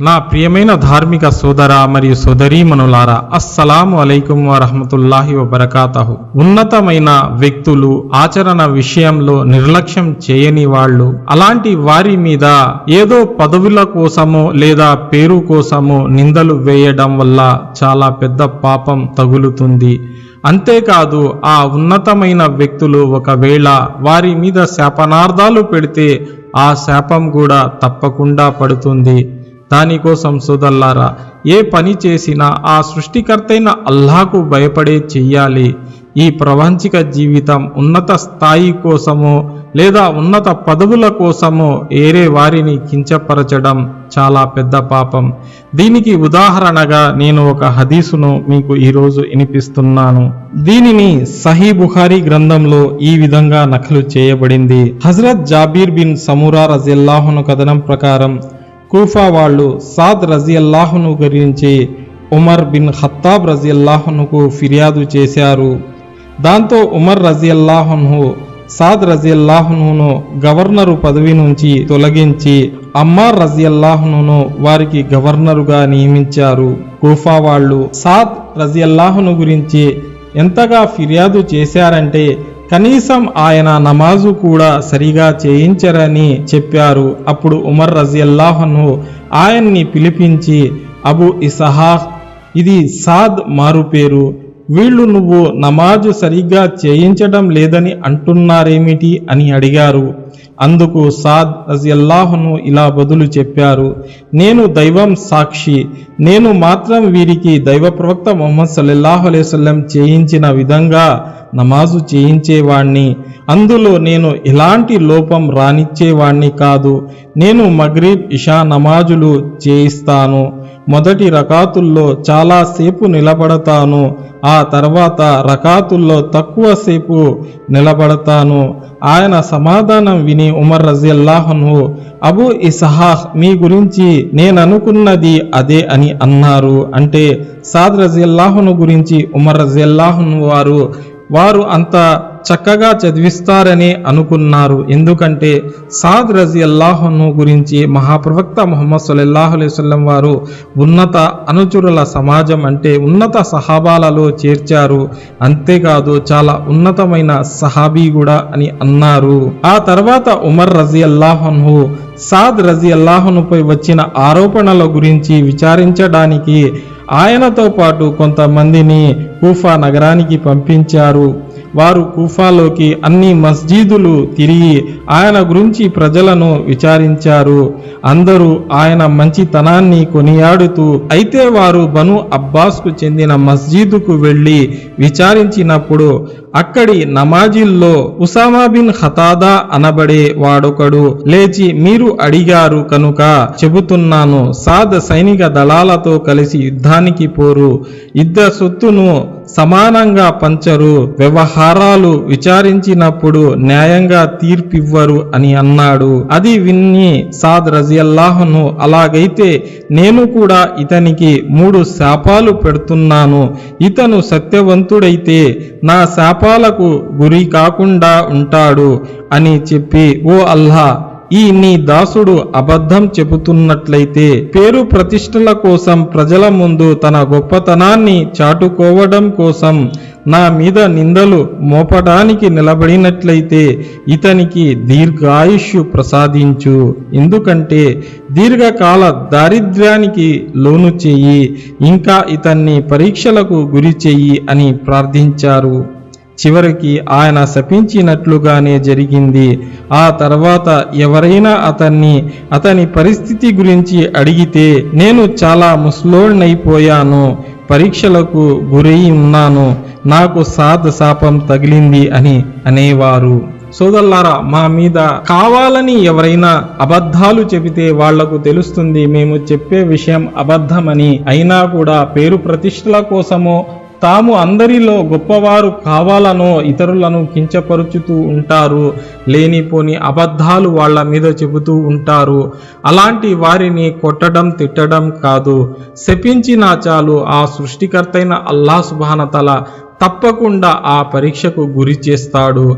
నా ప్రియమైన ధార్మిక సోదర మరియు సోదరీమనులారా అస్సలాము అలైకుం వరహమతుల్లాహి వబర్కాతహు. ఉన్నతమైన వ్యక్తులు ఆచరణ విషయంలో నిర్లక్ష్యం చేయని వాళ్ళు అలాంటి వారి మీద ఏదో పదవుల కోసమో లేదా పేరు కోసమో నిందలు వేయడం వల్ల చాలా పెద్ద పాపం తగులుతుంది. అంతేకాదు ఆ ఉన్నతమైన వ్యక్తులు ఒకవేళ వారి మీద శాపనార్థాలు పెడితే ఆ శాపం కూడా తప్పకుండా పడుతుంది. దానికోసం సోదల్లారా ఏ పని చేసినా ఆ సృష్టికర్తైన అల్లాహకు భయపడే చెయ్యాలి. ఈ ప్రపంచిక జీవితం ఉన్నత స్థాయి కోసమో లేదా ఉన్నత పదవుల కోసమో ఏరే వారిని కించపరచడం చాలా పెద్ద పాపం. దీనికి ఉదాహరణగా నేను ఒక హదీసును మీకు ఈరోజు వినిపిస్తున్నాను. దీనిని సహీ బుఖారీ గ్రంథంలో ఈ విధంగా నకలు చేయబడింది. హజరత్ జాబీర్ బిన్ సమూరా రజిల్లాహును కథనం ప్రకారం కూఫా వాళ్ళు సాద్ రజియల్లాహును గురించి ఉమర్ బిన్ ఖత్తాబ్ రజియల్లాహునుకు ఫిర్యాదు చేశారు. దాంతో ఉమర్ రజియల్లాహును సాద్ రజియల్లాహును గవర్నరు పదవి నుంచి తొలగించి అమ్మార్ రజియల్లాహును వారికి గవర్నరుగా నియమించారు. కూఫా వాళ్ళు సాద్ రజియల్లాహును గురించి ఎంతగా ఫిర్యాదు చేశారంటే కనీసం ఆయన నమాజు కూడా సరిగా చేయించరని చెప్పారు. అప్పుడు ఉమర్ రజియల్లాహను ఆయన్ని పిలిపించి అబు ఇసహాహ్ ఇది సాద్ మారు పేరు వీళ్ళు నువ్వు నమాజు సరిగ్గా చేయించడం లేదని అంటున్నారేమిటి అని అడిగారు. అందుకు సాద్ రజియల్లాహును ఇలా బదులు చెప్పారు. నేను దైవం సాక్షి. నేను మాత్రం వీరికి దైవ ప్రవక్త మొహమ్మద్ సల్లల్లాహు అలైవల్లం చేయించిన విధంగా నమాజు చేయించేవాణ్ణి. అందులో నేను ఎలాంటి లోపం రానిచ్చేవాణ్ణి కాదు. నేను మగ్రీబ్ ఇషా నమాజులు చేయిస్తాను. మొదటి రకాతుల్లో చాలాసేపు నిలబడతాను ఆ తర్వాత రకాతుల్లో తక్కువసేపు నిలబడతాను. ఆయన సమాధానం విని ఉమర్ రజల్లాహను అబు ఇసహాహ్ మీ గురించి నేననుకున్నది అదే అని అన్నారు. అంటే సాద్ రజియల్లాహును గురించి ఉమర్ రజియల్లాహను వారు వారు అంత చక్కగా చదివిస్తారని అనుకున్నారు. ఎందుకంటే సాద్ రజీ అల్లాహను గురించి మహాప్రవక్త ముహమ్మద్ సల్లల్లాహు అలైవల్లం వారు ఉన్నత అనుచరుల సమాజం అంటే ఉన్నత సహాబాలలో చేర్చారు. అంతేకాదు చాలా ఉన్నతమైన సహాబీ కూడా అని అన్నారు. ఆ తర్వాత ఉమర్ రజీ అల్లాహను సాద్ రజీ అల్లాహనుపై వచ్చిన ఆరోపణల గురించి విచారించడానికి ఆయనతో పాటు కొంతమందిని కూఫా నగరానికి పంపించారు. వారు కూఫాలోకి అన్ని మస్జీదులు తిరిగి ఆయన గురించి ప్రజలను విచారించారు. అందరూ ఆయన మంచితనాన్ని కొనియాడుతూ అయితే వారు బను అబ్బాస్కు చెందిన మస్జీదుకు వెళ్ళి విచారించినప్పుడు అక్కడి నమాజీల్లో ఉసామా బిన్ హతాదా అనబడే వాడొకడు లేచి మీరు అడిగారు కనుక చెబుతున్నాను సాద్ సైనిక దళాలతో కలిసి యుద్ధానికి పోరు యుద్ధ సొత్తును సమానంగా పంచరు వ్యవహారాలు విచారించినప్పుడు న్యాయంగా తీర్పివ్వరు అని అన్నాడు. అది విన్ని సాద్ రజియల్లాహను అలాగైతే నేను కూడా ఇతనికి మూడు శాపాలు పెడుతున్నాను ఇతను సత్యవంతు సత్యవంతుడైతే నా శాపాలకు గురి కాకుండా ఉంటాడు అని చెప్పి ఓ అల్లా ఈ నీ దాసుడు అబద్ధం చెబుతున్నట్లయితే పేరు ప్రతిష్టల కోసం ప్రజల ముందు తన గొప్పతనాన్ని చాటుకోవడం కోసం నా మీద నిందలు మోపడానికి నిలబడినట్లయితే ఇతనికి దీర్ఘాయుష్యు ప్రసాదించు. ఎందుకంటే దీర్ఘకాల దారిద్ర్యానికి లోను చెయ్యి ఇంకా ఇతన్ని పరీక్షలకు గురి చెయ్యి అని ప్రార్థించారు. చివరికి ఆయన శపించినట్లుగానే జరిగింది. ఆ తర్వాత ఎవరైనా అతన్ని అతని పరిస్థితి గురించి అడిగితే నేను చాలా ముస్లోడ్నైపోయాను. పరీక్షలకు గురై ఉన్నాను. నాకు సాధ శాపం తగిలింది అని అనేవారు. సోదల్లారా మా మీద కావాలని ఎవరైనా అబద్ధాలు చెబితే వాళ్ళకు తెలుస్తుంది మేము చెప్పే విషయం అబద్ధమని. అయినా కూడా పేరు ప్రతిష్టల కోసమో తాము అందరిలో గొప్పవారు కావాలనో ఇతరులను కించపరుచుతూ ఉంటారు. లేనిపోని అబద్ధాలు వాళ్ళ మీద చెబుతూ ఉంటారు. అలాంటి వారిని కొట్టడం తిట్టడం కాదు. శపించినా చాలు ఆ సృష్టికర్తైన అల్లా సుభానతల తప్పకుండా ఆ పరీక్షకు గురి చేస్తాడు.